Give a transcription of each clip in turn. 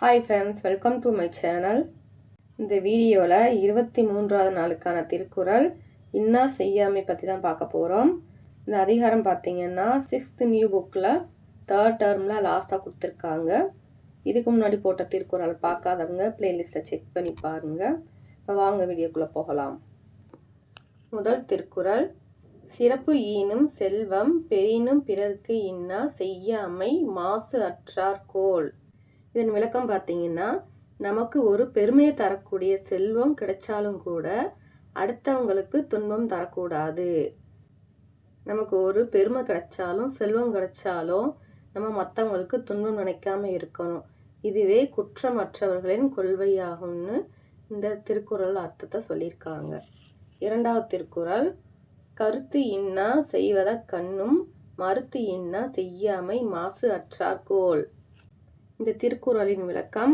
Hi friends welcome to my channel இந்த வீடியோவில் இருபத்தி மூன்றாவது நாளுக்கான திருக்குறள் இன்னா செய்யாமை பற்றி தான் பார்க்க போகிறோம் இந்த அதிகாரம் பார்த்தீங்கன்னா சிக்ஸ்த் நியூ புக்கில் தேர்ட் டேர்மில் லாஸ்ட்டாக கொடுத்துருக்காங்க. இதுக்கு முன்னாடி போட்ட திருக்குறள் பார்க்காதவங்க பிளேலிஸ்ட்டை செக் பண்ணி பாருங்கள் இப்போ வாங்க வீடியோக்குள்ளே போகலாம். முதல் திருக்குறள் சிறப்பு ஈனும் செல்வம் பெரினும் பிறர்க்கு இன்னா செய்யாமை மாசு அற்றார் கோல். இதன் விளக்கம் பார்த்தீங்கன்னா நமக்கு ஒரு பெருமையை தரக்கூடிய செல்வம் கிடைச்சாலும் கூட அடுத்தவங்களுக்கு துன்பம் தரக்கூடாது. நமக்கு ஒரு பெருமை கிடைச்சாலும் செல்வம் கிடைச்சாலும் நம்ம மற்றவங்களுக்கு துன்பம் நினைக்காம இருக்கணும். இதுவே குற்றமற்றவர்களின் கொள்கையாகும்னு இந்த திருக்குறள் அர்த்தத்தை சொல்லியிருக்காங்க. இரண்டாவது திருக்குறள் கருத்து இன்னா செய்வத கண்ணும் மறுத்து இன்னா செய்யாமை மாசு அற்றார்கோள் இந்த திருக்குறளின் விளக்கம்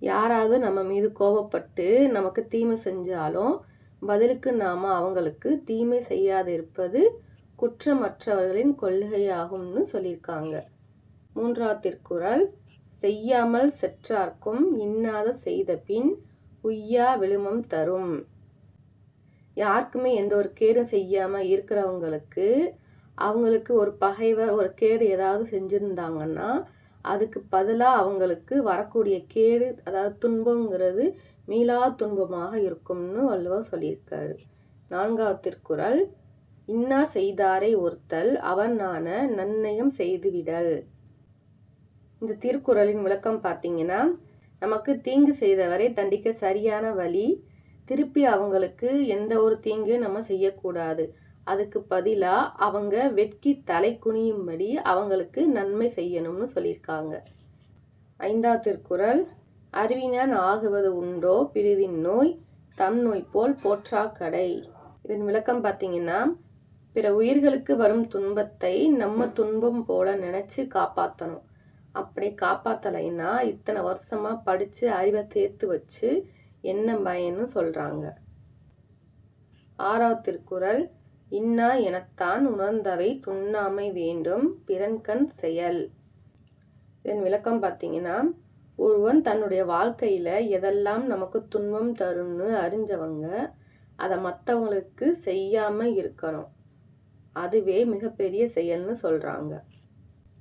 யாராவது நம்ம மீது கோபப்பட்டு நமக்கு தீமை செஞ்சாலும் பதிலுக்கு நாம் அவங்களுக்கு தீமை செய்யாது இருப்பது குற்றமற்றவர்களின் கொள்கையாகும்னு சொல்லியிருக்காங்க. மூன்றாவது திருக்குறள் செய்யாமல் செற்றார்க்கும் இன்னாத செய்த பின் உய்யா விழுமம் தரும். யாருக்குமே எந்த ஒரு கேடும் செய்யாமல் இருக்கிறவங்களுக்கு அவங்களுக்கு ஒரு பகைவர் ஒரு கேடு ஏதாவது செஞ்சுருந்தாங்கன்னா அதுக்கு பதிலாக அவங்களுக்கு வரக்கூடிய கேடு அதாவது துன்பங்கிறது மீளா துன்பமாக இருக்கும்னு வள்ளுவர் சொல்லியிருக்காரு. நான்காவது திருக்குறள் இன்னா செய்தாரை ஒருத்தல் அவனான நன்னயம் செய்துவிடல். இந்த திருக்குறளின் விளக்கம் பார்த்தீங்கன்னா நமக்கு தீங்கு செய்தவரை தண்டிக்க சரியான வழி திருப்பி அவங்களுக்கு எந்த ஒரு தீங்கு நம்ம செய்யக்கூடாது. அதுக்கு பதிலாக அவங்க வெட்கி தலை குனியும்படி அவங்களுக்கு நன்மை செய்யணும்னு சொல்லியிருக்காங்க. ஐந்தாவது திருக்குறள் அறிவினன் ஆகுவது உண்டோ பிரிதின் நோய் தம் நோய் போல் போற்றா கடை இதன் விளக்கம் பார்த்தீங்கன்னா பிற உயிர்களுக்கு வரும் துன்பத்தை நம்ம துன்பம் போல நினச்சி காப்பாற்றணும் அப்படி காப்பாற்றலைன்னா இத்தனை வருஷமாக படித்து அறிவை தேர்த்து வச்சு என்ன பயன்னு சொல்கிறாங்க ஆறாவது திருக்குறள் இன்னா எனத்தான் உணர்ந்தவை துண்ணாமை வேண்டும் பிறன்கண் செயல். இதன் விளக்கம் பார்த்தீங்கன்னா ஒருவன் தன்னுடைய வாழ்க்கையில் எதெல்லாம் நமக்கு துன்பம் தரும்னு அறிஞ்சவங்க அதை மற்றவங்களுக்கு செய்யாமல் இருக்கணும். அதுவே மிகப்பெரிய செயல்னு சொல்கிறாங்க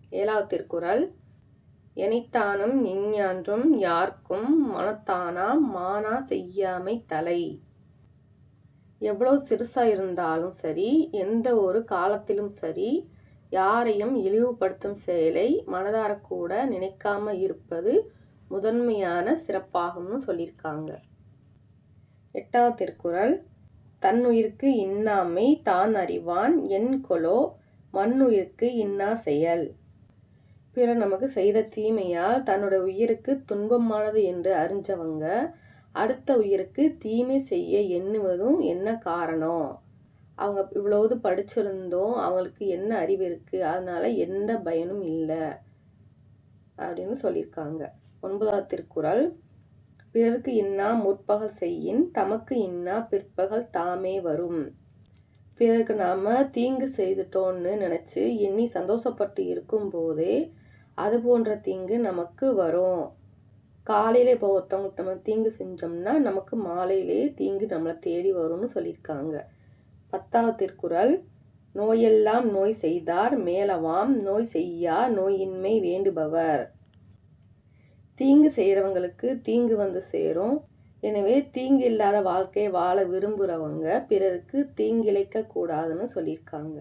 ஏழாவது திருக்குறள் எனைத்தானும் எஞ்ஞான்றும் யாருக்கும் மனத்தானா மானா செய்யாமை தலை. எவ்வளோ சிறுசாக இருந்தாலும் சரி எந்த ஒரு காலத்திலும் சரி யாரையும் இழிவுபடுத்தும் செயலை மனதாரக்கூட நினைக்காம இருப்பது முதன்மையான சிறப்பாகும்னு சொல்லியிருக்காங்க. எட்டாவது திருக்குறள் தன்னுயிருக்கு இன்னாமை தான் அறிவான் என் கொலோ மண்ணுயிருக்கு இன்னா செயல் பிற நமக்கு செய்த தீமையால் தன்னோட உயிருக்கு துன்பமானது என்று அறிஞ்சவங்க அடுத்த உயிருக்கு தீமை செய்ய எண்ணுவதும் என்ன காரணம்? அவங்க இவ்வளவு படிச்சிருந்தோம் அவங்களுக்கு என்ன அறிவு இருக்குது அதனால எந்த பயனும் இல்லை. அப்படின்னு சொல்லியிருக்காங்க. ஒன்பதாவது திருக்குறள். பிறருக்கு இன்னா முற்பகல் செய்யின் தமக்கு இன்னா பிற்பகல் தாமே வரும். பிறருக்கு நாம் தீங்கு செய்துட்டோன்னு நினச்சி எண்ணி சந்தோஷப்பட்டு இருக்கும் போதே அது போன்ற தீங்கு நமக்கு வரும். காலையில் இப்போ ஒருத்தவங்களுக்கு நம்ம தீங்கு செஞ்சோம்னா நமக்கு மாலையிலேயே தீங்கு நம்மளை தேடி வரும்னு சொல்லியிருக்காங்க. பத்தாவது திருக்குறள் நோயெல்லாம் நோய் செய்தார் மேலவாம் நோய் செய்யா நோயின்மை வேண்டுபவர். தீங்கு செய்கிறவங்களுக்கு தீங்கு வந்து சேரும். எனவே தீங்கு இல்லாத வாழ்க்கையை வாழ விரும்புகிறவங்க பிறருக்கு தீங்கிழைக்க கூடாதுன்னு சொல்லியிருக்காங்க.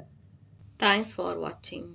தேங்க்ஸ் ஃபார் வாட்சிங்